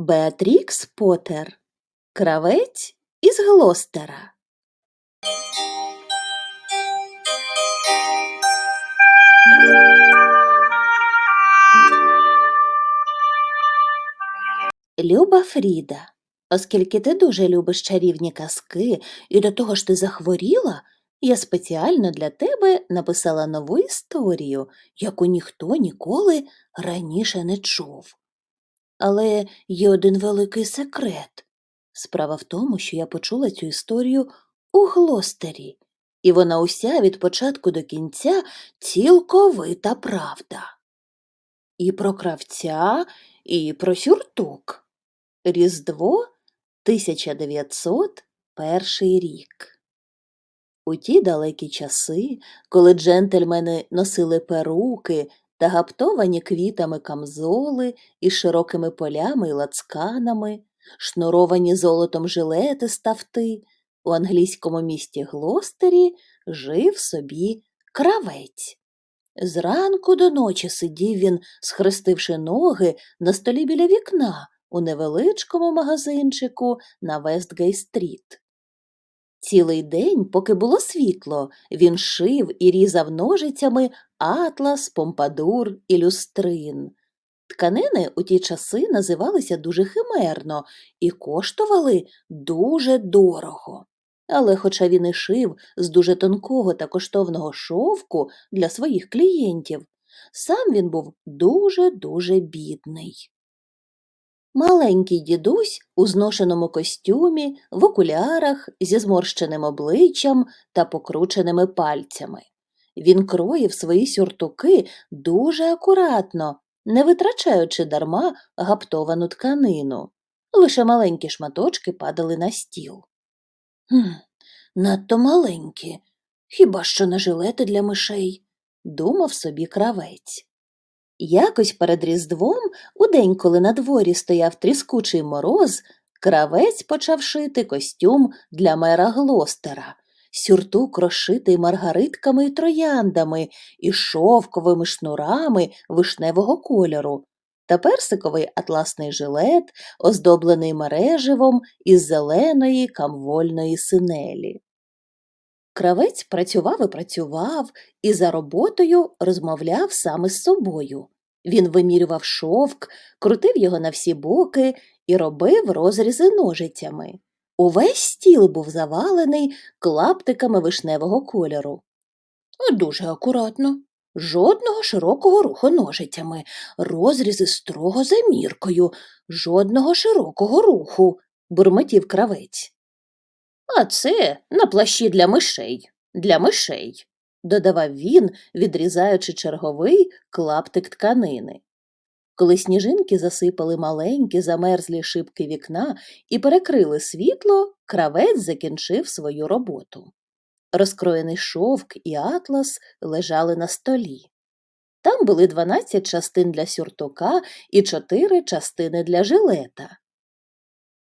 Беатрікс Поттер. Кравець із Глостера. Люба Фріда, оскільки ти дуже любиш чарівні казки і до того ж ти захворіла, я спеціально для тебе написала нову історію, яку ніхто ніколи раніше не чув. Але є один великий секрет. Справа в тому, що я почула цю історію у Глостері, і вона уся від початку до кінця цілковита правда. І про кравця, і про сюртук. Різдво 1901 рік. У ті далекі часи, коли джентльмени носили перуки та гаптовані квітами камзоли із широкими полями й лацканами, шнуровані золотом жилети з тафти, у англійському місті Глостері жив собі кравець. Зранку до ночі сидів він, схрестивши ноги на столі біля вікна у невеличкому магазинчику на Вестгей-стріт. Цілий день, поки було світло, він шив і різав ножицями атлас, помпадур і люстрин. Тканини у ті часи називалися дуже химерно і коштували дуже дорого. Але хоча він і шив з дуже тонкого та коштовного шовку для своїх клієнтів, сам він був дуже-дуже бідний. Маленький дідусь у зношеному костюмі, в окулярах, зі зморщеним обличчям та покрученими пальцями. Він кроїв свої сюртуки дуже акуратно, не витрачаючи дарма гаптовану тканину. Лише маленькі шматочки падали на стіл. «Хм, надто маленькі, хіба що на жилети для мишей, думав собі кравець. Якось перед Різдвом, у день, коли на дворі стояв тріскучий мороз, кравець почав шити костюм для мера Глостера, сюртук розшитий маргаритками і трояндами і шовковими шнурами вишневого кольору, та персиковий атласний жилет, оздоблений мереживом із зеленої камвольної синелі. Кравець працював і працював, і за роботою розмовляв саме з собою. Він вимірював шовк, крутив його на всі боки і робив розрізи ножицями. Увесь стіл був завалений клаптиками вишневого кольору. Дуже акуратно, жодного широкого руху ножицями, розрізи строго за міркою, жодного широкого руху, бурмотів кравець. А це на плащі для мишей, для мишей, додавав він, відрізаючи черговий клаптик тканини. Коли сніжинки засипали маленькі замерзлі шибки вікна і перекрили світло, кравець закінчив свою роботу. Розкроєний шовк і атлас лежали на столі. Там були 12 частин для сюртука і 4 частини для жилета.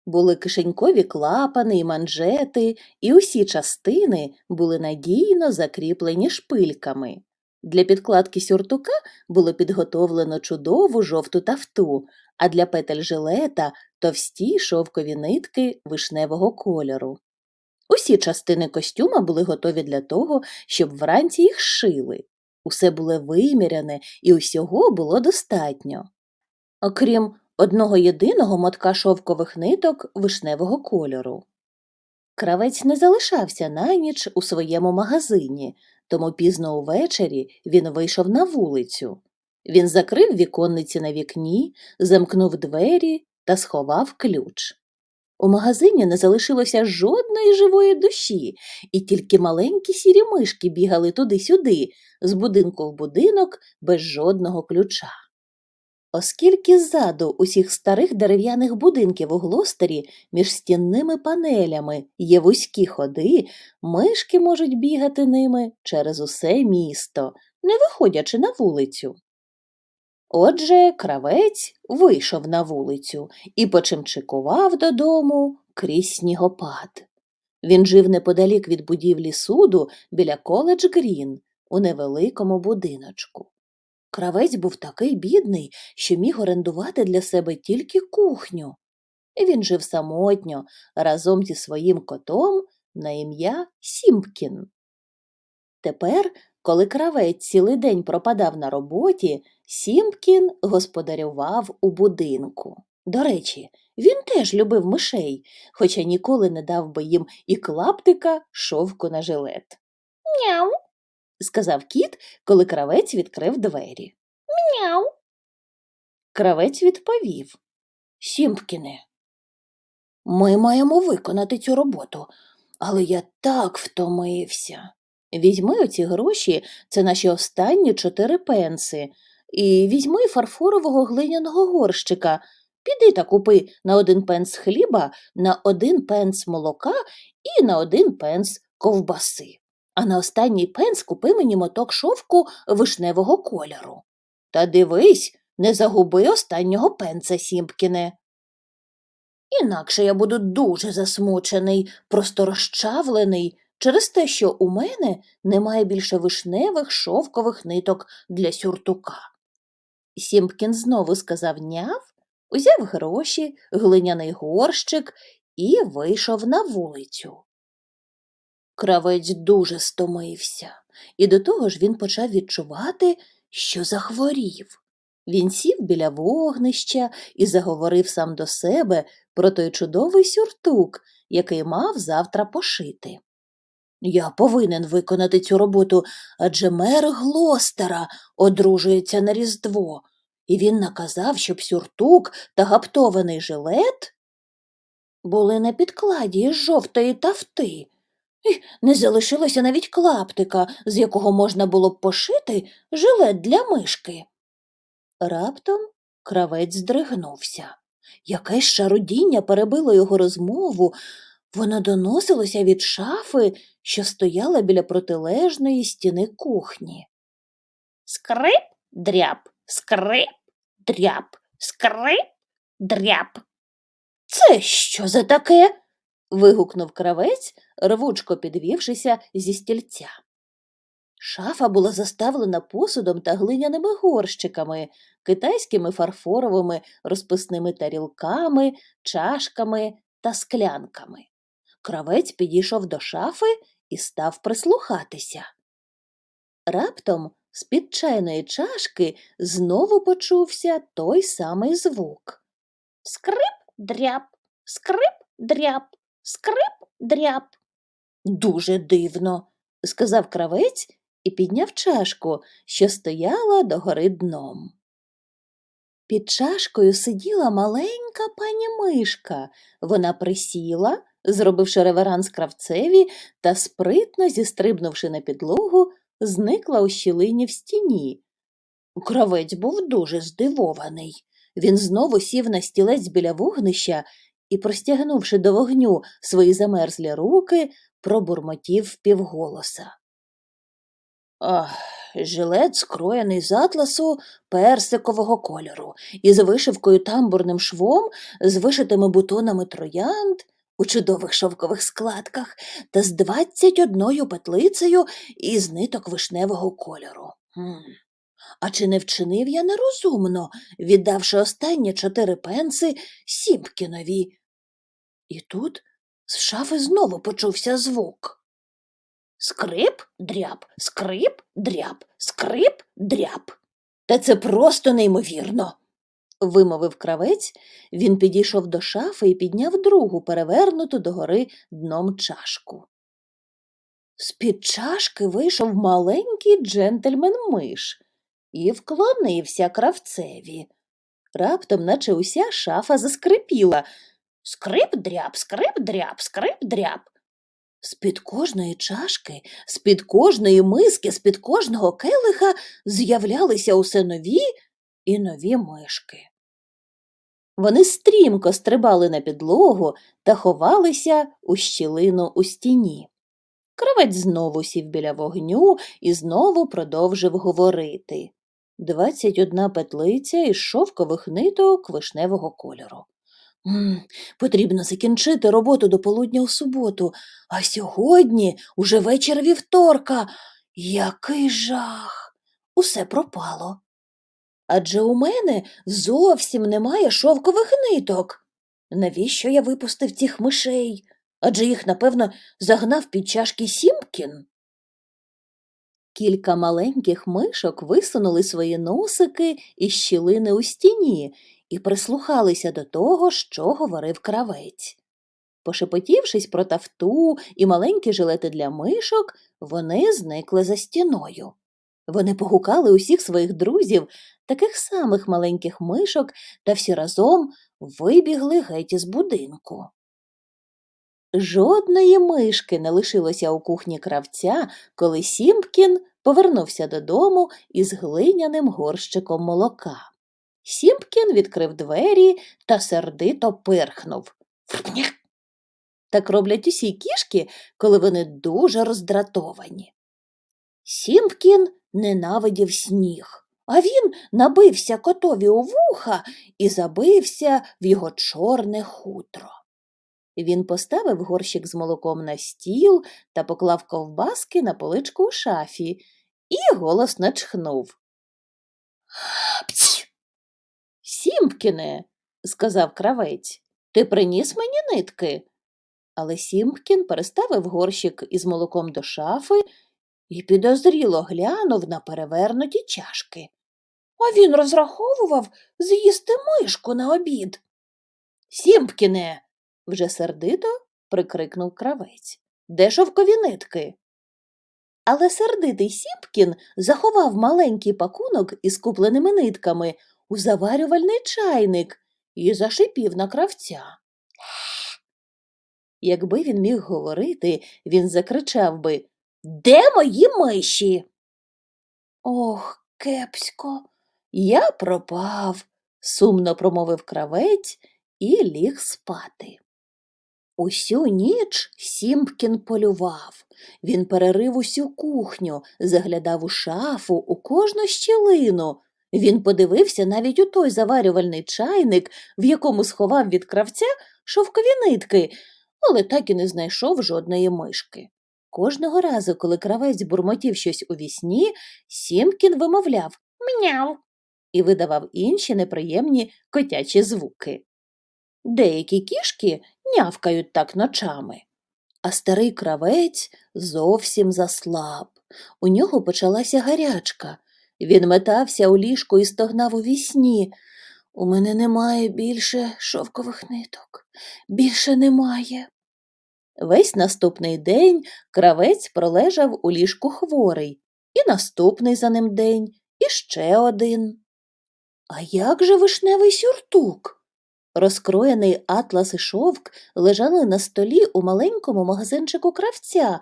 Були кишенькові клапани і манжети, і усі частини були надійно закріплені шпильками. Для підкладки сюртука було підготовлено чудову жовту тафту, а для петель жилета товсті шовкові нитки вишневого кольору. Усі частини костюма були готові для того, щоб вранці їх шили. Усе було виміряне і усього було достатньо. Окрім одного єдиного мотка шовкових ниток вишневого кольору. Кравець не залишався на ніч у своєму магазині, тому пізно увечері він вийшов на вулицю. Він закрив віконниці на вікні, замкнув двері та сховав ключ. У магазині не залишилося жодної живої душі, і тільки маленькі сірі мишки бігали туди-сюди, з будинку в будинок без жодного ключа. Оскільки ззаду усіх старих дерев'яних будинків у Глостері між стінними панелями є вузькі ходи, мишки можуть бігати ними через усе місто, не виходячи на вулицю. Отже, кравець вийшов на вулицю і почимчикував додому крізь снігопад. Він жив неподалік від будівлі суду біля коледж Грін у невеликому будиночку. Кравець був такий бідний, що міг орендувати для себе тільки кухню. Він жив самотньо разом зі своїм котом на ім'я Сімпкін. Тепер, коли кравець цілий день пропадав на роботі, Сімпкін господарював у будинку. До речі, він теж любив мишей, хоча ніколи не дав би їм і клаптика шовку на жилет. Няу, сказав кіт, коли кравець відкрив двері. Мяу. Кравець відповів. Сімпкіне, ми маємо виконати цю роботу, але я так втомився. Візьми оці гроші, це наші останні чотири пенси, і візьми фарфорового глиняного горщика. Піди та купи на один пенс хліба, на один пенс молока і на один пенс ковбаси. А на останній пенс купи мені моток шовку вишневого кольору. Та дивись, не загуби останнього пенса, Сімпкіне. Інакше я буду дуже засмучений, просто розчавлений через те, що у мене немає більше вишневих шовкових ниток для сюртука. Сімпкін знову сказав няв, узяв гроші, глиняний горщик і вийшов на вулицю. Кравець дуже стомився, і до того ж він почав відчувати, що захворів. Він сів біля вогнища і заговорив сам до себе про той чудовий сюртук, який мав завтра пошити. Я повинен виконати цю роботу, адже мер Глостера одружується на Різдво, і він наказав, щоб сюртук та гаптований жилет були на підкладі із жовтої тафти. І не залишилося навіть клаптика, з якого можна було б пошити жилет для мишки. Раптом кравець здригнувся. Якесь шарудіння перебило його розмову, воно доносилося від шафи, що стояла біля протилежної стіни кухні. Скрип, дряб, скрип, дряб, скрип, дряб. Це що за таке? Вигукнув кравець, рвучко підвівшися зі стільця. Шафа була заставлена посудом та глиняними горщиками, китайськими фарфоровими розписними тарілками, чашками та склянками. Кравець підійшов до шафи і став прислухатися. Раптом з-під чайної чашки знову почувся той самий звук. Скрип дряб, скрип дряб, скрип дряб. Дуже дивно, сказав кравець і підняв чашку, що стояла догори дном. Під чашкою сиділа маленька пані мишка. Вона присіла, зробивши реверанс кравцеві та, спритно зістрибнувши на підлогу, зникла у щілині в стіні. Кравець був дуже здивований. Він знову сів на стілець біля вогнища і, простягнувши до вогню свої замерзлі руки, пробурмотів впівголоса. Ах, жилет скроєний з атласу персикового кольору, із вишивкою тамбурним швом, з вишитими бутонами троянд у чудових шовкових складках та з двадцять одною петлицею із ниток вишневого кольору. Хм. А чи не вчинив я нерозумно, віддавши останні чотири пенси Сімпкінові? І тут з шафи знову почувся звук. Скрип, дряб, скрип, дряб, скрип, дряб. Та це просто неймовірно. вимовив кравець, він підійшов до шафи і підняв другу перевернуту догори дном чашку. З-під чашки вийшов маленький джентльмен миш і вклонився кравцеві. Раптом, наче уся шафа заскрипіла. Скрип дряб, скрип дряб, скрип дряб. З-під кожної чашки, з-під кожної миски, з-під кожного келиха з'являлися усе нові і нові мишки. Вони стрімко стрибали на підлогу та ховалися у щілину у стіні. Кравець знову сів біля вогню і знову продовжив говорити. Двадцять одна петлиця із шовкових ниток вишневого кольору. Потрібно закінчити роботу до полудня у суботу, а сьогодні уже вечір вівторка. Який жах! Усе пропало. Адже у мене зовсім немає шовкових ниток. Навіщо я випустив цих мишей? Адже їх, напевно, загнав під чашки Сімкін. Кілька маленьких мишок висунули свої носики із щілини у стіні і прислухалися до того, що говорив кравець. Пошепотівшись про тафту і маленькі жилети для мишок, вони зникли за стіною. Вони погукали усіх своїх друзів, таких самих маленьких мишок, та всі разом вибігли геть із будинку. Жодної мишки не лишилося у кухні кравця, коли Сімпкін повернувся додому із глиняним горщиком молока. Сімпкін відкрив двері та сердито пирхнув. «Фркнях!» Так роблять усі кішки, коли вони дуже роздратовані. Сімпкін ненавидів сніг, а він набився котові у вуха і забився в його чорне хутро. Він поставив горщик з молоком на стіл та поклав ковбаски на поличку у шафі і голосно чхнув. «Пць!» Сімпкіне, сказав кравець, ти приніс мені нитки. Але Сімпкін переставив горщик із молоком до шафи і підозріло глянув на перевернуті чашки. А він розраховував з'їсти мишку на обід. Сімпкіне, вже сердито прикрикнув кравець. Де шовкові нитки? Але сердитий Сімпкін заховав маленький пакунок із купленими нитками у заварювальний чайник і зашипів на кравця. Якби він міг говорити, він закричав би Де мої миші? Ох, кепсько, я пропав, сумно промовив кравець і ліг спати. Усю ніч Сімпкін полював. Він перерив усю кухню, заглядав у шафу, у кожну щілину. Він подивився навіть у той заварювальний чайник, в якому сховав від кравця шовкові нитки, але так і не знайшов жодної мишки. Кожного разу, коли кравець бурмотів щось у вісні, Сімкін вимовляв «Мяу» і видавав інші неприємні котячі звуки. Деякі кішки нявкають так ночами, а старий кравець зовсім заслаб. У нього почалася гарячка. Він метався у ліжку і стогнав у вісні. У мене немає більше шовкових ниток, більше немає. Весь наступний день кравець пролежав у ліжку хворий, і наступний за ним день, і ще один. А як же вишневий сюртук? Розкроєний атлас і шовк лежали на столі у маленькому магазинчику кравця,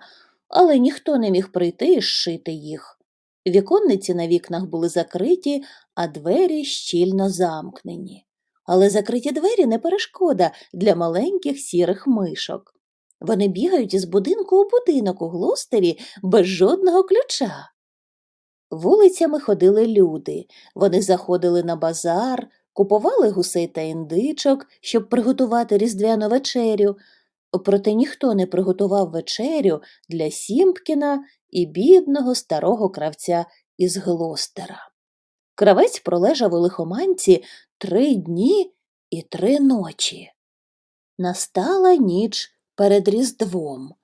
але ніхто не міг прийти і зшити їх. Віконниці на вікнах були закриті, а двері щільно замкнені. Але закриті двері не перешкода для маленьких сірих мишок. Вони бігають із будинку у будинок у глостері без жодного ключа. Вулицями ходили люди, вони заходили на базар, купували гусей та індичок, щоб приготувати різдвяну вечерю, проте ніхто не приготував вечерю для Сімпкіна і бідного старого кравця із Глостера. Кравець пролежав у лихоманці три дні і три ночі. Настала ніч перед Різдвом.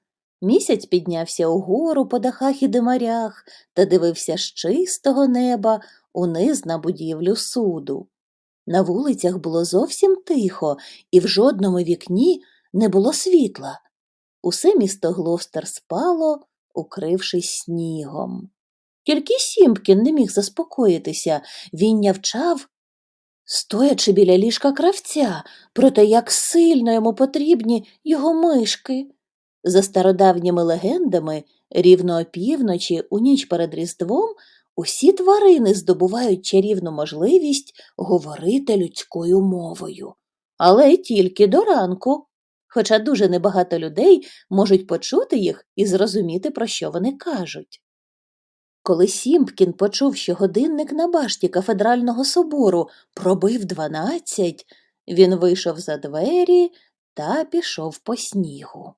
Місяць піднявся угору по дахах і димарях та дивився з чистого неба униз на будівлю суду. На вулицях було зовсім тихо, і в жодному вікні не було світла. Усе місто Глостер спало, укрившись снігом. Тільки Сімпкін не міг заспокоїтися, він нявчав, стоячи біля ліжка кравця, проте як сильно йому потрібні його мишки. За стародавніми легендами, рівно опівночі, у ніч перед Різдвом, усі тварини здобувають чарівну можливість говорити людською мовою, але тільки до ранку, хоча дуже небагато людей можуть почути їх і зрозуміти, про що вони кажуть. Коли Сімпкін почув, що годинник на башті кафедрального собору пробив дванадцять, він вийшов за двері та пішов по снігу.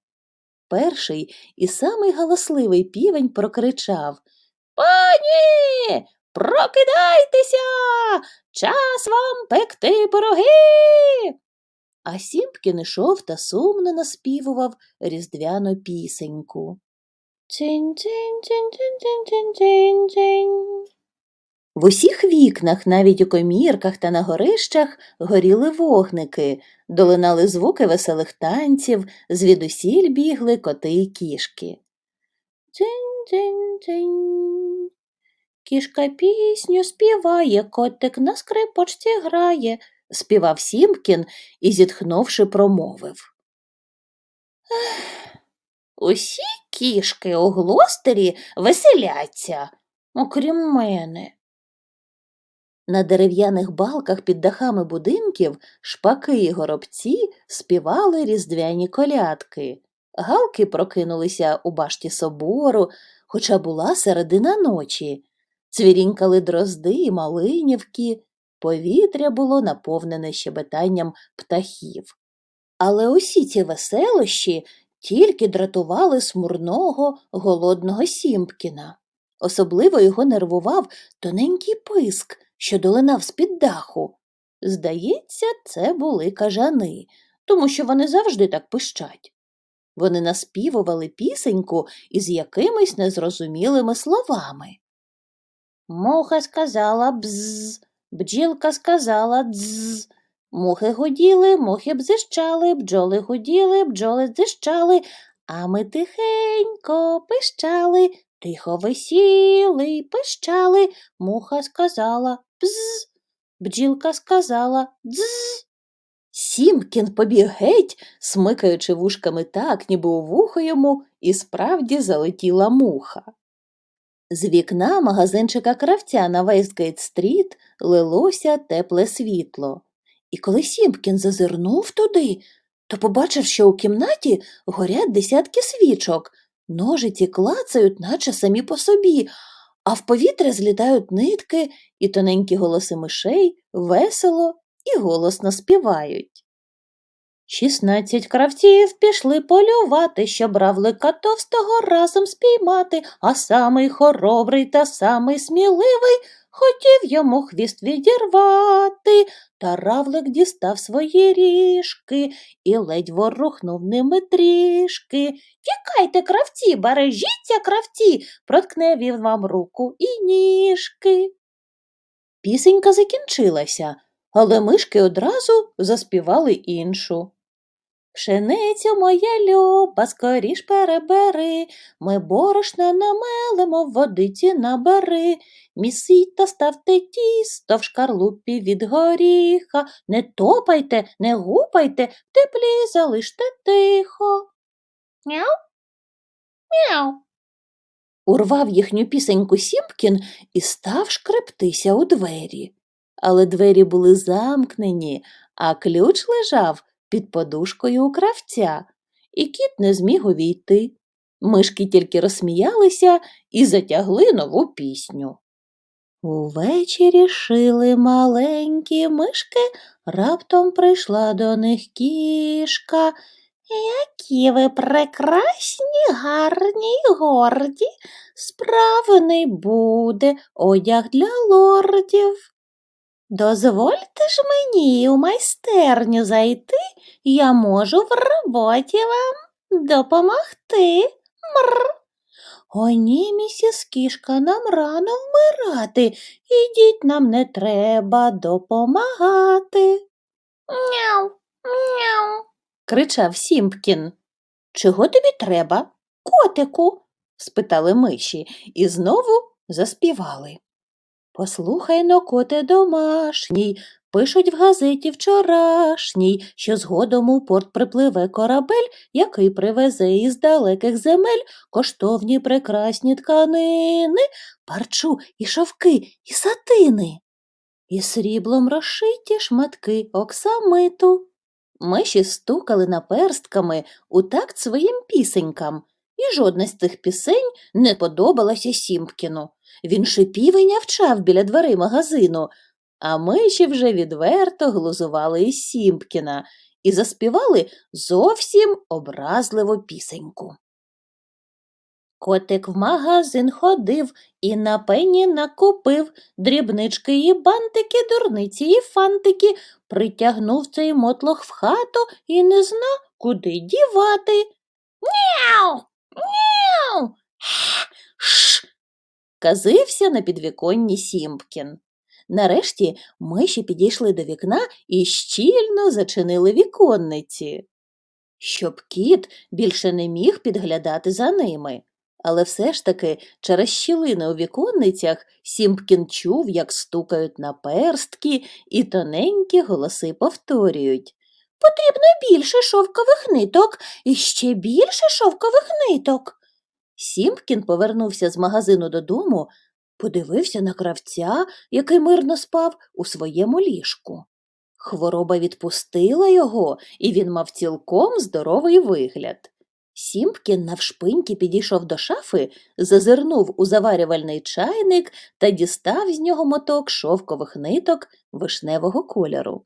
Перший і самий галасливий півень прокричав Пані, Прокидайтеся, час вам пекти пироги. А Сімпкін ішов та сумно наспівував різдвяну пісеньку. Цинь-цинь-цинь-цинь-цинь-цинь-цинь. В усіх вікнах, навіть у комірках та на горищах, горіли вогники, долинали звуки веселих танців, звідусіль бігли коти й кішки. Дзинь-дзинь-дзинь. Кішка пісню співає, котик на скрипочці грає, співав Сімпкін і, зітхнувши, промовив. «Ех, усі кішки у глостері веселяться, окрім мене. На дерев'яних балках під дахами будинків шпаки й горобці співали різдвяні колядки. Галки прокинулися у башті собору, хоча була середина ночі. Цвірінькали дрозди і малинівки, повітря було наповнене щебетанням птахів. Але усі ці веселощі тільки дратували смурного, голодного Сімпкіна. Особливо його нервував тоненький писк, що долинав з-під даху. Здається, це були кажани, тому що вони завжди так пищать. Вони наспівували пісеньку із якимись незрозумілими словами. Муха сказала бзз, бджілка сказала дз. Мухи гуділи, мухи бзищали, бджоли гуділи, бджоли дзищали, а ми тихенько пищали, тихо висіли пищали. Муха сказала бзз, бджілка сказала дз. Сімкін побіг геть, смикаючи вушками так, ніби у вухо йому, і справді залетіла муха. З вікна магазинчика кравця на Вестгейт-стріт лилося тепле світло. І коли Сімпкін зазирнув туди, то побачив, що у кімнаті горять десятки свічок, ножиці клацають, наче самі по собі, а в повітря злітають нитки, і тоненькі голоси мишей весело і голосно співають. Шістнадцять кравців пішли полювати, щоб равлика товстого разом спіймати, а самий хоробрий та самий сміливий хотів йому хвіст відірвати. Та равлик дістав свої ріжки і ледь ворухнув ними трішки. Тікайте, кравці, бережіться, кравці, проткне він вам руку і ніжки. Пісенька закінчилася, але мишки одразу заспівали іншу. Пшеницю моя люба, скоріш перебери, ми борошна намелемо, водиці набери, місіть та ставте тісто в шкарлупі від горіха, не топайте, не гупайте, в теплі залиште тихо. Мяу? Мяу. Урвав їхню пісеньку Сімпкін і став шкрептися у двері. Але двері були замкнені, а ключ лежав під подушкою у кравця, і кіт не зміг увійти. Мишки тільки розсміялися і затягли нову пісню. Увечері шили маленькі мишки, раптом прийшла до них кішка. Які ви прекрасні, гарні й горді, справний буде одяг для лордів. Дозвольте ж мені у майстерню зайти, я можу в роботі вам допомогти. Мр. О, ні, місіс кішка, нам рано вмирати, ідіть нам не треба допомагати. Няу, няу, кричав Сімпкін. Чого тобі треба, котику? спитали миші і знову заспівали. Послухай но, коте домашній, пишуть в газеті вчорашній, що згодом у порт припливе корабель, який привезе із далеких земель коштовні прекрасні тканини, парчу і шовки, і сатини, і сріблом розшиті шматки оксамиту. Миші стукали наперстками у такт своїм пісенькам, і жодна з цих пісень не подобалася Сімпкіну. Він шипів і нявчав біля дверей магазину, а миші вже відверто глузували із Сімпкіна і заспівали зовсім образливу пісеньку. Котик в магазин ходив і на пені накупив дрібнички і бантики, дурниці і фантики, притягнув цей мотлох в хату і не зна, куди дівати. Няу! Няу! Ш. Казився на підвіконні Сімпкін. Нарешті миші підійшли до вікна і щільно зачинили віконниці, щоб кіт більше не міг підглядати за ними. Але все ж таки через щілини у віконницях Сімпкін чув, як стукають на перстки, і тоненькі голоси повторюють Потрібно більше шовкових ниток і ще більше шовкових ниток. Сімпкін повернувся з магазину додому, подивився на кравця, який мирно спав у своєму ліжку. Хвороба відпустила його, і він мав цілком здоровий вигляд. Сімпкін навшпиньки підійшов до шафи, зазирнув у заварювальний чайник та дістав з нього моток шовкових ниток вишневого кольору.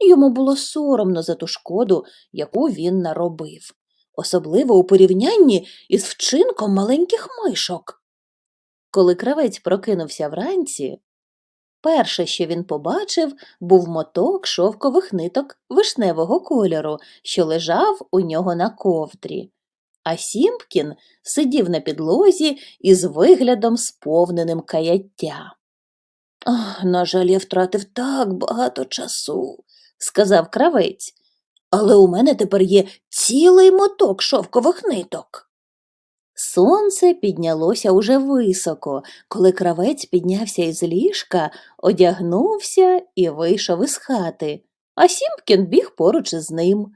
Йому було соромно за ту шкоду, яку він наробив, особливо у порівнянні із вчинком маленьких мишок. Коли кравець прокинувся вранці, перше, що він побачив, був моток шовкових ниток вишневого кольору, що лежав у нього на ковдрі. А Сімпкін сидів на підлозі із виглядом сповненим каяття. «Ах, на жаль, я втратив так багато часу, сказав кравець, але у мене тепер є цілий моток шовкових ниток. Сонце піднялося уже високо, коли кравець піднявся із ліжка, одягнувся і вийшов із хати, а Сімпкін біг поруч із ним.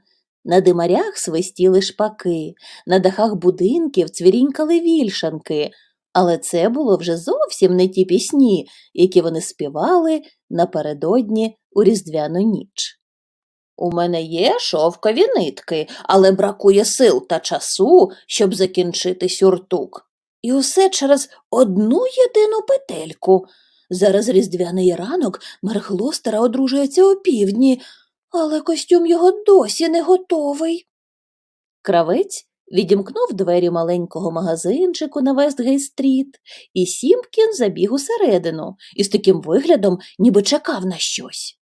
На димарях свистіли шпаки, на дахах будинків цвірінькали вільшанки, але це було вже зовсім не ті пісні, які вони співали напередодні у різдвяну ніч. У мене є шовкові нитки, але бракує сил та часу, щоб закінчити сюртук. І усе через одну єдину петельку. Зараз різдвяний ранок Мерхлостера одружується опівдні, але костюм його досі не готовий. Кравець відімкнув двері маленького магазинчику на Вестгей-стріт, і Сімпкін забіг усередину із таким виглядом, ніби чекав на щось.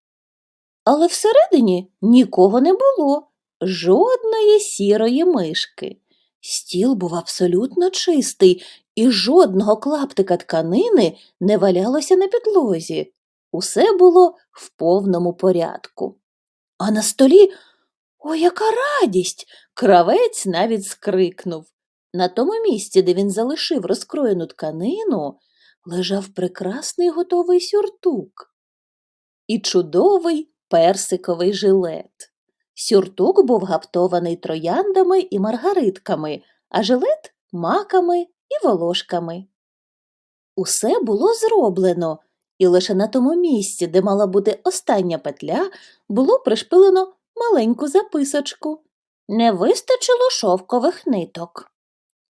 Але всередині нікого не було, жодної сірої мишки. Стіл був абсолютно чистий, і жодного клаптика тканини не валялося на підлозі. Усе було в повному порядку. А на столі о, яка радість! Кравець навіть скрикнув. На тому місці, де він залишив розкроєну тканину, лежав прекрасний готовий сюртук і чудовий персиковий жилет. Сюртук був гаптований трояндами і маргаритками, а жилет маками і волошками. Усе було зроблено, і лише на тому місці, де мала бути остання петля, було пришпилено маленьку записочку. Не вистачило шовкових ниток.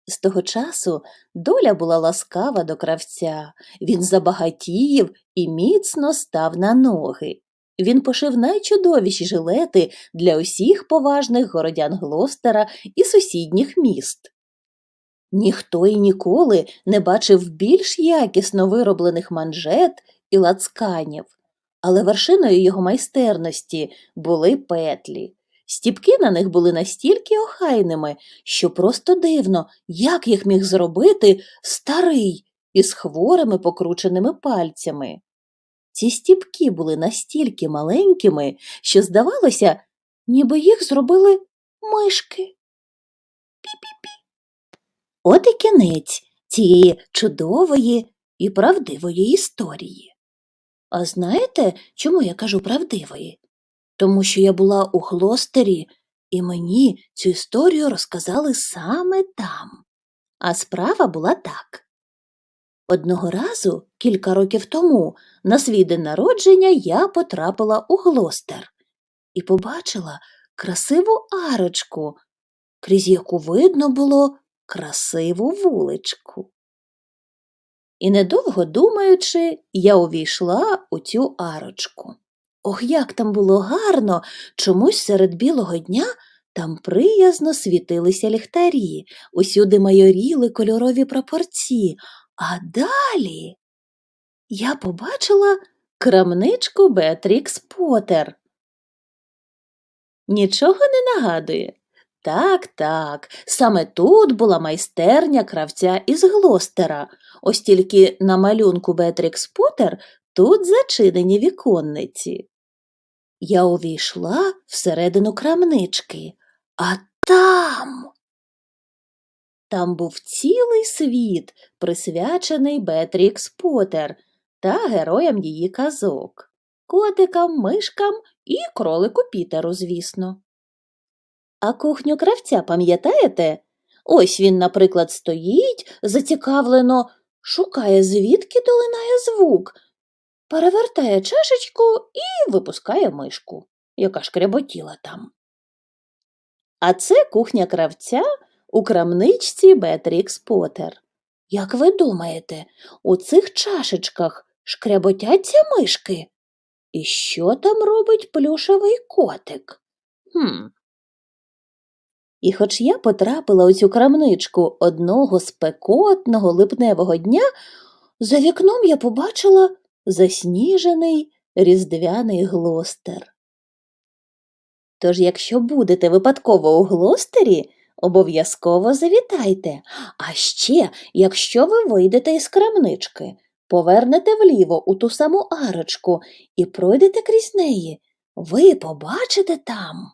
З того часу доля була ласкава до кравця, він забагатіїв і міцно став на ноги. Він пошив найчудовіші жилети для усіх поважних городян Глостера і сусідніх міст. Ніхто і ніколи не бачив більш якісно вироблених манжет і лацканів, але вершиною його майстерності були петлі. Стіпки на них були настільки охайними, що просто дивно, як їх міг зробити старий із хворими покрученими пальцями. Ці стіпки були настільки маленькими, що, здавалося, ніби їх зробили мишки. Пі-пі-пі. От і кінець цієї чудової і правдивої історії. А знаєте, чому я кажу правдивої? Тому що я була у Глостері, і мені цю історію розказали саме там. А справа була так. Одного разу, кілька років тому, на свій день народження я потрапила у Глостер і побачила красиву арочку, крізь яку видно було красиву вуличку. І недовго думаючи, я увійшла у цю арочку. Ох, як там було гарно, чомусь серед білого дня Там приязно світилися ліхтарі, усюди майоріли кольорові прапорці, а далі я побачила крамничку Беатрікс Поттер. Нічого не нагадує. Так, так, саме тут була майстерня кравця із Глостера. Ось тільки на малюнку Беатрікс Поттер тут зачинені віконниці. Я увійшла всередину крамнички, а там. Там був цілий світ, присвячений Беатрікс Поттер та героям її казок, котикам, мишкам і кролику Пітеру, звісно. А кухню кравця пам'ятаєте? Ось він, наприклад, стоїть, зацікавлено, шукає, звідки долинає звук, перевертає чашечку і випускає мишку, яка шкряботіла там. А це кухня кравця у крамничці Беатрікс Поттер. Як ви думаєте, у цих чашечках шкряботяться мишки? І що там робить плюшевий котик? Хм. І хоч я потрапила у цю крамничку одного спекотного липневого дня, за вікном я побачила засніжений різдвяний глостер. Тож, якщо будете випадково у глостері, обов'язково завітайте. А ще, якщо ви вийдете із крамнички, повернете вліво у ту саму арочку і пройдете крізь неї, ви побачите там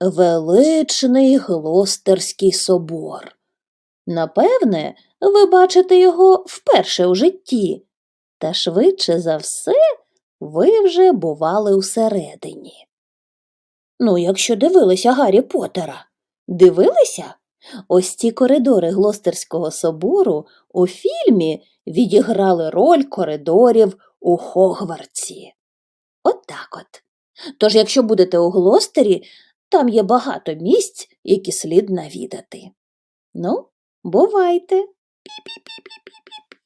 величний глостерський собор. Напевне, ви бачите його вперше у житті, та швидше за все ви вже бували усередині. Ну, якщо дивилися Гаррі Поттера. Дивилися? Ось ці коридори Глостерського собору у фільмі відіграли роль коридорів у Хогвартсі. От так от. Тож, якщо будете у Глостері, там є багато місць, які слід навідати. Ну, бувайте. Пі-пі-пі-пі-пі-пі.